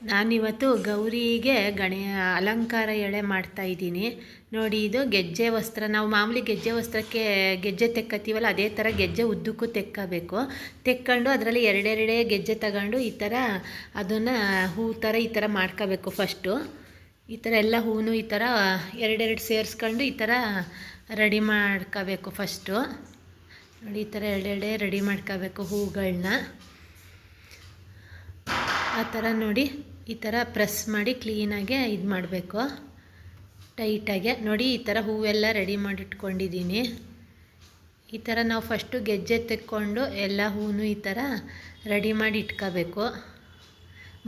ನಾನಿವತ್ತು ಗೌರಿಗೆ ಗಣೆ ಅಲಂಕಾರ ಎಳೆ ಮಾಡ್ತಾ ಇದ್ದೀನಿ. ನೋಡಿ, ಇದು ಗೆಜ್ಜೆ ವಸ್ತ್ರ. ನಾವು ಮಾಮೂಲಿ ಗೆಜ್ಜೆ ವಸ್ತ್ರಕ್ಕೆ ಗೆಜ್ಜೆ ತೆಕ್ಕತ್ತೀವಲ್ಲ, ಅದೇ ಥರ ಗೆಜ್ಜೆ ಉದ್ದಕ್ಕೂ ತೆಕ್ಕಬೇಕು. ತೆಕ್ಕೊಂಡು ಅದರಲ್ಲಿ ಎರಡೆರಡೇ ಗೆಜ್ಜೆ ತಗೊಂಡು ಈ ಥರ ಅದನ್ನು ಹೂ ಥರ ಈ ಥರ ಮಾಡ್ಕೋಬೇಕು ಫಸ್ಟು. ಈ ಥರ ಎಲ್ಲ ಹೂವು ಈ ಥರ ಎರಡೆರಡು ಸೇರಿಸ್ಕೊಂಡು ಈ ಥರ ರೆಡಿ ಮಾಡ್ಕೋಬೇಕು ಫಸ್ಟು. ನೋಡಿ, ಈ ಥರ ಎರಡೆರಡೇ ರೆಡಿ ಮಾಡ್ಕೋಬೇಕು ಹೂಗಳನ್ನ. ಆ ಥರ ನೋಡಿ ಈ ಥರ ಪ್ರೆಸ್ ಮಾಡಿ ಕ್ಲೀನಾಗೆ ಇದು ಮಾಡಬೇಕು. ಟೈಟಾಗೆ ನೋಡಿ ಈ ಥರ ಹೂವೆಲ್ಲ ರೆಡಿ ಮಾಡಿಟ್ಕೊಂಡಿದ್ದೀನಿ. ಈ ಥರ ನಾವು ಫಸ್ಟು ಗೆಜ್ಜೆ ತೆಕ್ಕೊಂಡು ಎಲ್ಲ ಹೂವು ಈ ಥರ ರೆಡಿ ಮಾಡಿ ಇಟ್ಕೋಬೇಕು.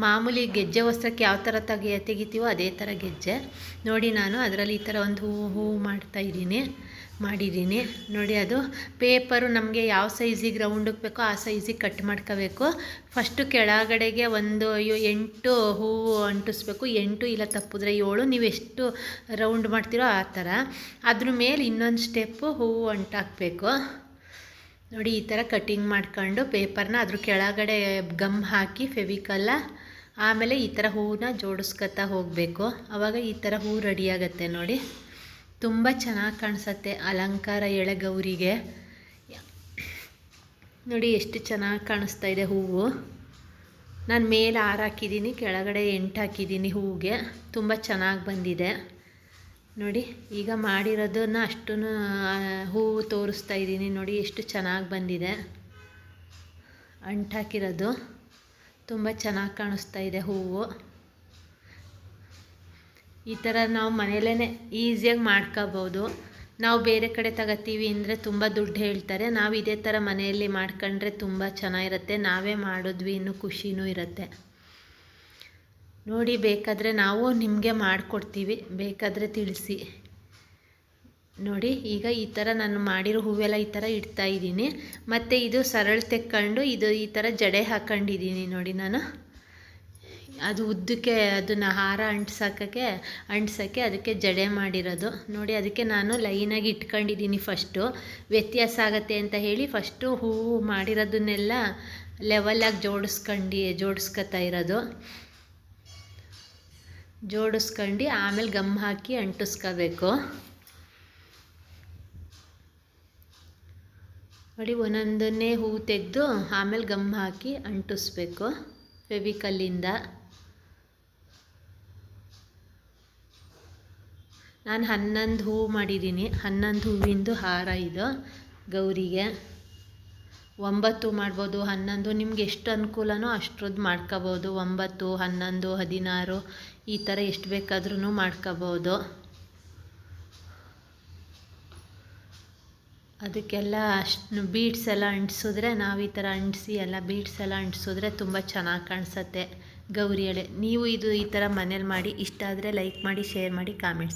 ಮಾಮೂಲಿ ಗೆಜ್ಜೆ ವಸ್ತ್ರಕ್ಕೆ ಯಾವ ಥರ ತೆಗೆಯ ತೆಗಿತೀವೋ ಅದೇ ಥರ ಗೆಜ್ಜೆ. ನೋಡಿ ನಾನು ಅದರಲ್ಲಿ ಈ ಥರ ಒಂದು ಹೂವು ಹೂವು ಮಾಡ್ತಾಯಿದ್ದೀನಿ ಮಾಡಿದ್ದೀನಿ. ನೋಡಿ ಅದು ಪೇಪರು ನಮಗೆ ಯಾವ ಸೈಜಿಗೆ ರೌಂಡಿಗೆ ಬೇಕೋ ಆ ಸೈಜಿಗೆ ಕಟ್ ಮಾಡ್ಕೋಬೇಕು. ಫಸ್ಟು ಕೆಳಗಡೆಗೆ ಒಂದು ಅಯ್ಯೋ ಎಂಟು ಹೂವು ಅಂಟಿಸ್ಬೇಕು. ಎಂಟು ಇಲ್ಲ ತಪ್ಪಿದ್ರೆ ಏಳು. ನೀವು ಎಷ್ಟು ರೌಂಡ್ ಮಾಡ್ತೀರೋ ಆ ಥರ. ಅದ್ರ ಮೇಲೆ ಇನ್ನೊಂದು ಸ್ಟೆಪ್ಪು ಹೂವು ಅಂಟಾಕಬೇಕು ನೋಡಿ ಈ ಥರ ಕಟ್ಟಿಂಗ್ ಮಾಡ್ಕೊಂಡು ಪೇಪರ್ನ ಅದ್ರ ಕೆಳಗಡೆ ಗಮ್ ಹಾಕಿ ಫೆವಿಕಲ್ಲ ಆಮೇಲೆ ಈ ಥರ ಹೂವನ್ನ ಜೋಡಿಸ್ಕೊತಾ ಹೋಗಬೇಕು. ಆವಾಗ ಈ ಥರ ಹೂವು ರೆಡಿಯಾಗತ್ತೆ ನೋಡಿ. ತುಂಬ ಚೆನ್ನಾಗಿ ಕಾಣಿಸತ್ತೆ ಅಲಂಕಾರ ಎಳೆಗೌರಿಗೆ ನೋಡಿ ಎಷ್ಟು ಚೆನ್ನಾಗಿ ಕಾಣಿಸ್ತಾ ಇದೆ ಹೂವು. ನಾನು ಮೇಲೆ ಆರು ಹಾಕಿದ್ದೀನಿ ಕೆಳಗಡೆ ಎಂಟು ಹಾಕಿದ್ದೀನಿ ಹೂವಿಗೆ. ತುಂಬ ಚೆನ್ನಾಗಿ ಬಂದಿದೆ. ನೋಡಿ, ಈಗ ಮಾಡಿರೋದನ್ನು ಅಷ್ಟು ಹೂವು ತೋರಿಸ್ತಾ ಇದ್ದೀನಿ ನೋಡಿ ಎಷ್ಟು ಚೆನ್ನಾಗಿ ಬಂದಿದೆ. ಅಂಟಾಕಿರೋದು ತುಂಬ ಚೆನ್ನಾಗಿ ಕಾಣಿಸ್ತಾ ಇದೆ ಹೂವು. ಈ ಥರ ನಾವು ಮನೆಯಲ್ಲೇ ಈಸಿಯಾಗಿ ಮಾಡ್ಕೋಬೋದು. ನಾವು ಬೇರೆ ಕಡೆ ತಗೋತೀವಿ ಅಂದರೆ ತುಂಬ ದುಡ್ಡು ಹೇಳ್ತಾರೆ. ನಾವು ಇದೇ ಥರ ಮನೆಯಲ್ಲಿ ಮಾಡ್ಕೊಂಡ್ರೆ ತುಂಬ ಚೆನ್ನಾಗಿರುತ್ತೆ. ನಾವೇ ಮಾಡಿದ್ವಿ, ಇನ್ನೂ ಖುಷಿನೂ ಇರುತ್ತೆ. ನೋಡಿ, ಬೇಕಾದರೆ ನಾವು ನಿಮಗೆ ಮಾಡಿಕೊಡ್ತೀವಿ. ಬೇಕಾದರೆ ತಿಳಿಸಿ. ನೋಡಿ, ಈಗ ಈ ಥರ ನಾನು ಮಾಡಿರೋ ಹೂವೆಲ್ಲ ಈ ಥರ ಇಡ್ತಾ ಇದ್ದೀನಿ. ಮತ್ತು ಇದು ಸರಳ ತೆಕ್ಕೊಂಡು ಇದು ಈ ಥರ ಜಡೆ ಹಾಕ್ಕೊಂಡಿದ್ದೀನಿ ನೋಡಿ ನಾನು. ಅದು ಉದ್ದಕ್ಕೆ ಅದನ್ನು ಹಾರ ಅಂಟ್ಸೋಕ್ಕೆ ಅಂಟ್ಸೋಕ್ಕೆ ಅದಕ್ಕೆ ಜಡೆ ಮಾಡಿರೋದು. ನೋಡಿ, ಅದಕ್ಕೆ ನಾನು ಲೈನಾಗಿ ಇಟ್ಕೊಂಡಿದ್ದೀನಿ ಫಸ್ಟು. ವ್ಯತ್ಯಾಸ ಆಗುತ್ತೆ ಅಂತ ಹೇಳಿ ಫಸ್ಟು ಹೂವು ಮಾಡಿರೋದನ್ನೆಲ್ಲ ಲೆವೆಲಾಗಿ ಜೋಡಿಸ್ಕೊಂಡು, ಜೋಡಿಸ್ಕೊತಾ ಇರೋದು. ಜೋಡಿಸ್ಕೊಂಡು ಆಮೇಲೆ ಗಮ್ ಹಾಕಿ ಅಂಟಿಸ್ಕೋಬೇಕು. ನೋಡಿ, ಒಂದೊಂದನ್ನೇ ಹೂ ತೆಗೆದು ಆಮೇಲೆ ಗಮ್ ಹಾಕಿ ಅಂಟಿಸ್ಬೇಕು, ಫೆವಿಕಲ್ಲಿಂದ. ನಾನು ಹನ್ನೊಂದು ಹೂವು ಮಾಡಿದ್ದೀನಿ ಹನ್ನೊಂದು ಹೂವಿಂದು ಹಾರ ಇದು. ಗೌರಿಗೆ ಒಂಬತ್ತು ಮಾಡ್ಬೋದು. ಹನ್ನೊಂದು ನಿಮ್ಗೆ ಎಷ್ಟು ಅನುಕೂಲನೋ ಅಷ್ಟ್ರದ್ದು ಮಾಡ್ಕೋಬೋದು. ಒಂಬತ್ತು, ಹನ್ನೊಂದು, ಹದಿನಾರು, ಈ ಥರ ಎಷ್ಟು ಬೇಕಾದ್ರೂ ಮಾಡ್ಕೋಬೋದು. ಅದಕ್ಕೆಲ್ಲ ಅಷ್ಟು ಬೀಡ್ಸ್ ಎಲ್ಲ ಅಂಟಿಸಿದ್ರೆ ನಾವು ಈ ಥರ ಅಂಟಿಸಿ ಎಲ್ಲ ಬೀಡ್ಸ್ ಎಲ್ಲ ಅಂಟಿಸಿದ್ರೆ ತುಂಬ ಚೆನ್ನಾಗಿ ಕಾಣಿಸುತ್ತೆ ಗೌರಿ ಎಳೆ ನೀವು ಇದು ಈ ಥರ ಮನೇಲಿ ಮಾಡಿ ಇಷ್ಟ ಆದರೆ ಲೈಕ್ ಮಾಡಿ ಶೇರ್ ಮಾಡಿ ಕಾಮೆಂಟ್ಸ್